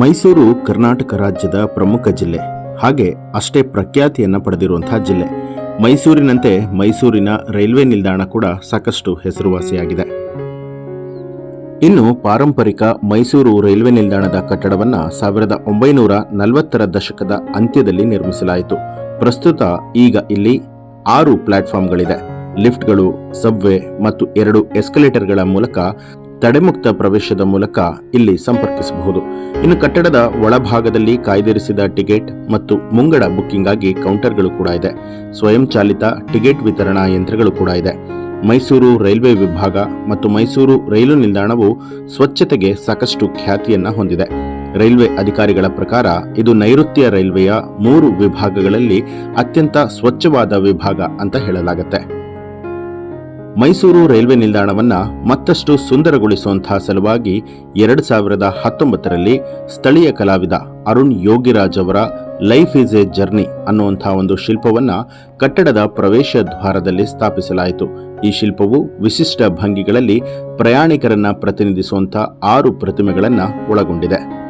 ಮೈಸೂರು ಕರ್ನಾಟಕ ರಾಜ್ಯದ ಪ್ರಮುಖ ಜಿಲ್ಲೆ. ಹಾಗೆ ಅಷ್ಟೇ ಪ್ರಖ್ಯಾತಿಯನ್ನು ಪಡೆದಿರುವಂತಹ ಜಿಲ್ಲೆ. ಮೈಸೂರಿನಂತೆ ಮೈಸೂರಿನ ರೈಲ್ವೆ ನಿಲ್ದಾಣ ಕೂಡ ಸಾಕಷ್ಟು ಹೆಸರುವಾಸಿಯಾಗಿದೆ. ಇನ್ನು ಪಾರಂಪರಿಕ ಮೈಸೂರು ರೈಲ್ವೆ ನಿಲ್ದಾಣದ ಕಟ್ಟಡವನ್ನು ಸಾವಿರದ ಒಂಬೈನೂರ ನಲವತ್ತರ ದಶಕದ ಅಂತ್ಯದಲ್ಲಿ ನಿರ್ಮಿಸಲಾಯಿತು. ಪ್ರಸ್ತುತ ಈಗ ಇಲ್ಲಿ ಆರು ಪ್ಲಾಟ್ಫಾರ್ಮ್ಗಳಿದೆ. ಲಿಫ್ಟ್ಗಳು, ಸಬ್ವೆ ಮತ್ತು ಎರಡು ಎಸ್ಕಲೇಟರ್ಗಳ ಮೂಲಕ ತಡೆಮುಕ್ತ ಪ್ರವೇಶದ ಮೂಲಕ ಇಲ್ಲಿ ಸಂಪರ್ಕಿಸಬಹುದು. ಇನ್ನು ಕಟ್ಟಡದ ಒಳಭಾಗದಲ್ಲಿ ಕಾಯ್ದಿರಿಸಿದ ಟಿಕೆಟ್ ಮತ್ತು ಮುಂಗಡ ಬುಕ್ಕಿಂಗ್ ಆಗಿ ಕೌಂಟರ್ಗಳು ಕೂಡ ಇದೆ. ಸ್ವಯಂ ಚಾಲಿತ ಟಿಕೆಟ್ ವಿತರಣಾ ಯಂತ್ರಗಳು ಕೂಡ ಇದೆ. ಮೈಸೂರು ರೈಲ್ವೆ ವಿಭಾಗ ಮತ್ತು ಮೈಸೂರು ರೈಲು ನಿಲ್ದಾಣವು ಸ್ವಚ್ಛತೆಗೆ ಸಾಕಷ್ಟು ಖ್ಯಾತಿಯನ್ನ ಹೊಂದಿದೆ. ರೈಲ್ವೆ ಅಧಿಕಾರಿಗಳ ಪ್ರಕಾರ ಇದು ನೈಋತ್ಯ ರೈಲ್ವೆಯ ಮೂರು ವಿಭಾಗಗಳಲ್ಲಿ ಅತ್ಯಂತ ಸ್ವಚ್ಛವಾದ ವಿಭಾಗ ಅಂತ ಹೇಳಲಾಗುತ್ತೆ. ಮೈಸೂರು ರೈಲ್ವೆ ನಿಲ್ದಾಣವನ್ನ ಮತ್ತಷ್ಟು ಸುಂದರಗೊಳಿಸುವಂತಹ ಸಲುವಾಗಿ ಎರಡು ಸಾವಿರದ ಹತ್ತೊಂಬತ್ತರಲ್ಲಿ ಸ್ಥಳೀಯ ಕಲಾವಿದ ಅರುಣ್ ಯೋಗಿರಾಜ್ ಅವರ ಲೈಫ್ ಈಸ್ ಎ ಜರ್ನಿ ಅನ್ನುವಂತಹ ಒಂದು ಶಿಲ್ಪವನ್ನ ಕಟ್ಟಡದ ಪ್ರವೇಶ ದ್ವಾರದಲ್ಲಿ ಸ್ಥಾಪಿಸಲಾಯಿತು. ಈ ಶಿಲ್ಪವು ವಿಶಿಷ್ಟ ಭಂಗಿಗಳಲ್ಲಿ ಪ್ರಯಾಣಿಕರನ್ನ ಪ್ರತಿನಿಧಿಸುವಂತಹ ಆರು ಪ್ರತಿಮೆಗಳನ್ನು ಒಳಗೊಂಡಿದೆ.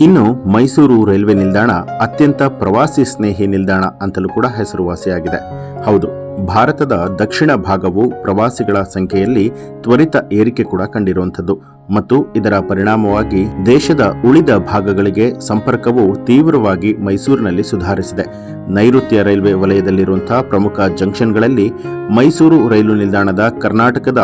ಇನ್ನು ಮೈಸೂರು ರೈಲ್ವೆ ನಿಲ್ದಾಣ ಅತ್ಯಂತ ಪ್ರವಾಸಿ ಸ್ನೇಹಿ ನಿಲ್ದಾಣ ಅಂತಲೂ ಕೂಡ ಹೆಸರುವಾಸಿಯಾಗಿದೆ. ಹೌದು, ಭಾರತದ ದಕ್ಷಿಣ ಭಾಗವು ಪ್ರವಾಸಿಗಳ ಸಂಖ್ಯೆಯಲ್ಲಿ ತ್ವರಿತ ಏರಿಕೆ ಕೂಡ ಕಂಡಿರುವಂಥದ್ದು ಮತ್ತು ಇದರ ಪರಿಣಾಮವಾಗಿ ದೇಶದ ಉಳಿದ ಭಾಗಗಳಿಗೆ ಸಂಪರ್ಕವು ತೀವ್ರವಾಗಿ ಮೈಸೂರಿನಲ್ಲಿ ಸುಧಾರಿಸಿದೆ. ನೈಋತ್ಯ ರೈಲ್ವೆ ವಲಯದಲ್ಲಿರುವಂತಹ ಪ್ರಮುಖ ಜಂಕ್ಷನ್ಗಳಲ್ಲಿ ಮೈಸೂರು ರೈಲು ನಿಲ್ದಾಣದ ಕರ್ನಾಟಕದ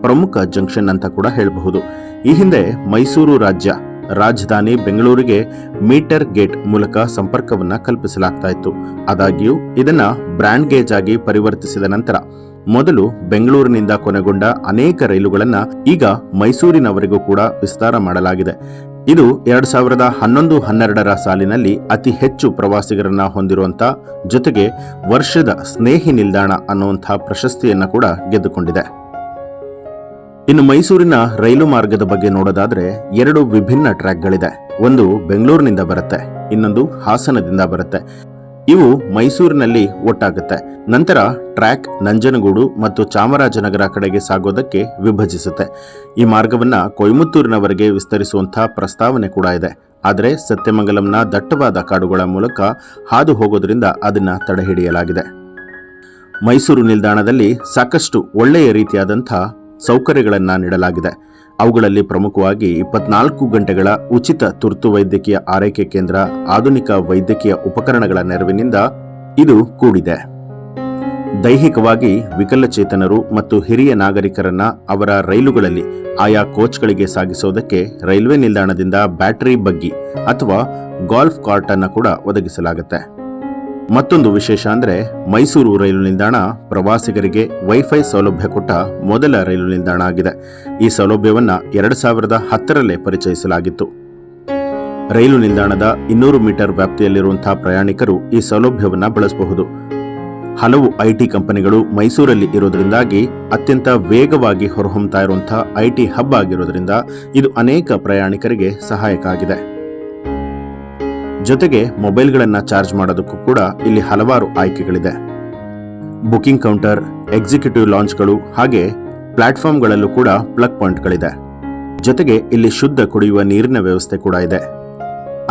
ಪ್ರಮುಖ ಜಂಕ್ಷನ್ ಅಂತ ಕೂಡ ಹೇಳಬಹುದು. ಈ ಹಿಂದೆ ಮೈಸೂರು ರಾಜ್ಯ ರಾಜಧಾನಿ ಬೆಂಗಳೂರಿಗೆ ಮೀಟರ್ ಗೇಟ್ ಮೂಲಕ ಸಂಪರ್ಕವನ್ನ ಕಲ್ಪಿಸಲಾಗ್ತಾ ಇತ್ತು ಆದಾಗ್ಯೂ, ಇದನ್ನ ಬ್ರ್ಯಾಂಡ್ ಗೇಜ್ ಆಗಿ ಪರಿವರ್ತಿಸಿದ ನಂತರ, ಮೊದಲು ಬೆಂಗಳೂರಿನಿಂದ ಕೊನೆಗೊಂಡ ಅನೇಕ ರೈಲುಗಳನ್ನು ಈಗ ಮೈಸೂರಿನವರೆಗೂ ಕೂಡ ವಿಸ್ತಾರ ಮಾಡಲಾಗಿದೆ. ಇದು ಎರಡ್ ಸಾವಿರದ ಹನ್ನೊಂದು ಹನ್ನೆರಡರ ಸಾಲಿನಲ್ಲಿ ಅತಿ ಹೆಚ್ಚು ಪ್ರವಾಸಿಗರನ್ನ ಹೊಂದಿರುವಂತ, ಜೊತೆಗೆ ವರ್ಷದ ಸ್ನೇಹಿ ನಿಲ್ದಾಣ ಅನ್ನುವಂಥ ಪ್ರಶಸ್ತಿಯನ್ನ ಕೂಡ ಗೆದ್ದುಕೊಂಡಿದೆ. ಇನ್ನು ಮೈಸೂರಿನ ರೈಲು ಮಾರ್ಗದ ಬಗ್ಗೆ ನೋಡೋದಾದ್ರೆ ಎರಡು ವಿಭಿನ್ನ ಟ್ರ್ಯಾಕ್ಗಳಿದೆ. ಒಂದು ಬೆಂಗಳೂರಿನಿಂದ ಬರುತ್ತೆ, ಇನ್ನೊಂದು ಹಾಸನದಿಂದ ಬರುತ್ತೆ. ಇವು ಮೈಸೂರಿನಲ್ಲಿ ಒಟ್ಟಾಗುತ್ತೆ. ನಂತರ ಟ್ರ್ಯಾಕ್ ನಂಜನಗೂಡು ಮತ್ತು ಚಾಮರಾಜನಗರ ಕಡೆಗೆ ಸಾಗೋದಕ್ಕೆ ವಿಭಜಿಸುತ್ತೆ. ಈ ಮಾರ್ಗವನ್ನ ಕೊಯಮತ್ತೂರಿನವರೆಗೆ ವಿಸ್ತರಿಸುವಂತಹ ಪ್ರಸ್ತಾವನೆ ಕೂಡ ಇದೆ. ಆದರೆ ಸತ್ಯಮಂಗಲಂನ ದಟ್ಟವಾದ ಕಾಡುಗಳ ಮೂಲಕ ಹಾದು ಹೋಗೋದ್ರಿಂದ ಅದನ್ನ ತಡೆಹಿಡಿಯಲಾಗಿದೆ. ಮೈಸೂರು ನಿಲ್ದಾಣದಲ್ಲಿ ಸಾಕಷ್ಟು ಒಳ್ಳೆಯ ರೀತಿಯಾದಂಥ ಸೌಕರ್ಯಗಳನ್ನು ನೀಡಲಾಗಿದೆ. ಅವುಗಳಲ್ಲಿ ಪ್ರಮುಖವಾಗಿ ಇಪ್ಪತ್ನಾಲ್ಕು ಗಂಟೆಗಳ ಉಚಿತ ತುರ್ತು ವೈದ್ಯಕೀಯ ಆರೈಕೆ ಕೇಂದ್ರ, ಆಧುನಿಕ ವೈದ್ಯಕೀಯ ಉಪಕರಣಗಳ ನೆರವಿನಿಂದ ಇದು ಕೂಡಿದೆ. ದೈಹಿಕವಾಗಿ ವಿಕಲಚೇತನರು ಮತ್ತು ಹಿರಿಯ ನಾಗರಿಕರನ್ನ ಅವರ ರೈಲುಗಳಲ್ಲಿ, ಆಯಾ ಕೋಚ್ಗಳಿಗೆ ಸಾಗಿಸೋದಕ್ಕೆ ರೈಲ್ವೆ ನಿಲ್ದಾಣದಿಂದ ಬ್ಯಾಟರಿ ಬಗ್ಗಿ ಅಥವಾ ಗಾಲ್ಫ್ ಕಾರ್ಟ್ ಅನ್ನು ಕೂಡ ಒದಗಿಸಲಾಗುತ್ತೆ. ಮತ್ತೊಂದು ವಿಶೇಷ ಅಂದ್ರೆ ಮೈಸೂರು ರೈಲು ನಿಲ್ದಾಣ ಪ್ರವಾಸಿಗರಿಗೆ ವೈಫೈ ಸೌಲಭ್ಯ ಕೊಟ್ಟ ಮೊದಲ ರೈಲು ನಿಲ್ದಾಣ ಆಗಿದೆ. ಈ ಸೌಲಭ್ಯವನ್ನ ಎರಡು ಸಾವಿರದ ಹತ್ತರಲ್ಲೇ ಪರಿಚಯಿಸಲಾಗಿತ್ತು. ರೈಲು ನಿಲ್ದಾಣದ ಇನ್ನೂರು ಮೀಟರ್ ವ್ಯಾಪ್ತಿಯಲ್ಲಿರುವಂತಹ ಪ್ರಯಾಣಿಕರು ಈ ಸೌಲಭ್ಯವನ್ನ ಬಳಸಬಹುದು. ಹಲವು ಐಟಿ ಕಂಪನಿಗಳು ಮೈಸೂರಲ್ಲಿ ಇರೋದ್ರಿಂದಾಗಿ ಅತ್ಯಂತ ವೇಗವಾಗಿ ಹೊರಹೊಮ್ತಾ ಇರುವಂತಹ ಐಟಿ ಹಬ್ ಆಗಿರೋದ್ರಿಂದ ಇದು ಅನೇಕ ಪ್ರಯಾಣಿಕರಿಗೆ ಸಹಾಯಕ ಆಗಿದೆ. ಜೊತೆಗೆ ಮೊಬೈಲ್ಗಳನ್ನು ಚಾರ್ಜ್ ಮಾಡೋದಕ್ಕೂ ಕೂಡ ಇಲ್ಲಿ ಹಲವಾರು ಆಯ್ಕೆಗಳಿದೆ. ಬುಕಿಂಗ್ ಕೌಂಟರ್, ಎಕ್ಸಿಕ್ಯೂಟಿವ್ ಲಾಂಚ್ಗಳು ಹಾಗೆ ಪ್ಲಾಟ್ಫಾರ್ಮ್ಗಳಲ್ಲೂ ಕೂಡ ಪ್ಲಗ್ ಪಾಯಿಂಟ್ಗಳಿದೆ. ಜೊತೆಗೆ ಇಲ್ಲಿ ಶುದ್ಧ ಕುಡಿಯುವ ನೀರಿನ ವ್ಯವಸ್ಥೆ ಕೂಡ ಇದೆ.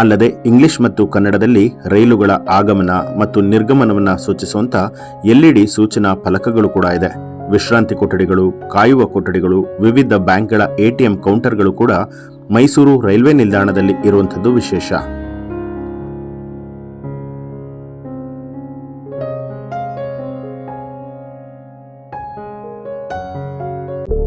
ಅಲ್ಲದೆ ಇಂಗ್ಲಿಷ್ ಮತ್ತು ಕನ್ನಡದಲ್ಲಿ ರೈಲುಗಳ ಆಗಮನ ಮತ್ತು ನಿರ್ಗಮನವನ್ನು ಸೂಚಿಸುವಂತ ಎಲ್ಇಡಿ ಸೂಚನಾ ಫಲಕಗಳು ಕೂಡ ಇದೆ. ವಿಶ್ರಾಂತಿ ಕೊಠಡಿಗಳು, ಕಾಯುವ ಕೊಠಡಿಗಳು, ವಿವಿಧ ಬ್ಯಾಂಕ್ಗಳ ಎಟಿಎಂ ಕೌಂಟರ್ಗಳು ಕೂಡ ಮೈಸೂರು ರೈಲ್ವೆ ನಿಲ್ದಾಣದಲ್ಲಿ ಇರುವಂಥದ್ದು ವಿಶೇಷ.